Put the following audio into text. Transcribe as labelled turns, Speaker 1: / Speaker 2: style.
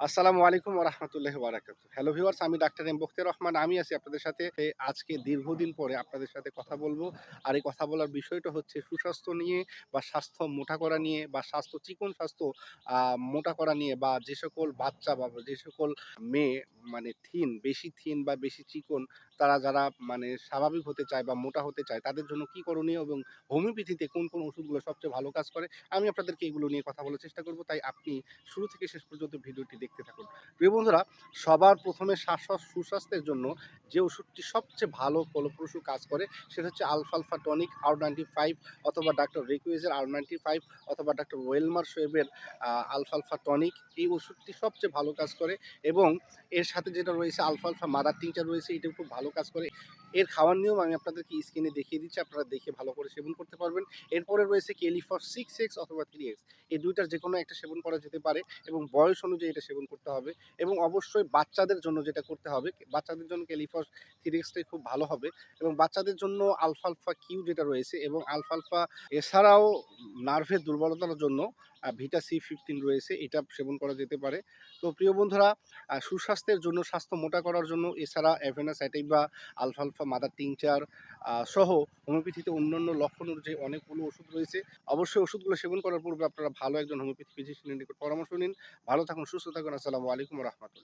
Speaker 1: আসসালামু আলাইকুম রহমতুল্লাহ বারাকাতু হ্যালো ভিউয়ার্স আমি ডাক্তার এম বখতে রহমান। আমি আছি আপনাদের সাথে আজকে দীর্ঘদিন পরে আপনাদের সাথে কথা বলব। আর এই কথা বলার বিষয়টা হচ্ছে সুস্বাস্থ্য নিয়ে বা স্বাস্থ্য মোটা করা নিয়ে বা স্বাস্থ্য, চিকন স্বাস্থ্য মোটা করা নিয়ে বা যে সকল বাচ্চা বা যে সকল মেয়ে মানে থিন, বেশি থিন বা বেশি চিকন, তারা যারা মানে স্বাভাবিক হতে চায় বা মোটা হতে চায়, তাদের জন্য কি করণীয় এবং হোমিওপ্যাথিতে কোন কোন ওষুধগুলো সবচেয়ে ভালো কাজ করে? আমি আপনাদেরকে এগুলো নিয়ে কথা বলার চেষ্টা করব, তাই আপনি শুরু থেকে শেষ পর্যন্ত ভিডিওটি দেখতে থাকুন। প্রিয় বন্ধুরা, সবার প্রথমে শ্বাস সুস্বাস্থ্যের জন্য যে ওষুধটি সবচেয়ে ভালো ফলপ্রসূ কাজ করে, সেটা হচ্ছে আলফালফা টনিক, আর নাইনটি ফাইভ অথবা ডাক্তার রিকুইজের আর নাইনটি ফাইভ অথবা ডাক্তার ওয়েলমার সোয়েবের আলফালফা টনিক, এই ওষুধটি সবচেয়ে ভালো কাজ করে এবং এর সাথে যেটা রয়েছে আলফালফা মাদার টিংচার রয়েছে এটা খুব ভালো কাজ করে। এর খাওয়ার নিয়ম আমি আপনাদেরকে স্ক্রিনে দেখিয়ে দিচ্ছি, আপনারা দেখে ভালো করে সেবন করতে পারবেন। এরপরে রয়েছে কেলিফর সিক্স এক্স অথবা থ্রি এক্স এই দুইটার যে কোনো একটা সেবন করা যেতে পারে এবং বয়স অনুযায়ী এটা সেবন করতে হবে এবং অবশ্যই বাচ্চাদের জন্য যেটা করতে হবে, বাচ্চাদের জন্য ক্যালিফস থ্রিক্সটাই খুব ভালো হবে এবং বাচ্চাদের জন্য আলফালফা কিউ যেটা রয়েছে এবং আলফালফা এছাড়াও নার্ভের দুর্বলতার জন্য ভিটা সি ফিফটিন রয়েছে, এটা সেবন করা যেতে পারে। তো প্রিয় বন্ধুরা সুস্বাস্থ্যের জন্য, স্বাস্থ্য মোটা করার জন্য এছাড়া অ্যাভেনা অ্যাভেনাস বা আলফা মাদার টিংচার সহ হোমিওপ্যাথিতে অন্যান্য লক্ষণ যে অনেকগুলো ওষুধ রয়েছে, অবশ্যই ওষুধগুলো সেবন করার পূর্বে আপনারা ভালো একজন হোমিওপ্যাথি ফিজিশিয়ানের নিকট পরামর্শ নিন। ভালো থাকুন, সুস্থ থাকুন, আসসালামু আলাইকুম রহমতুল্লাহ।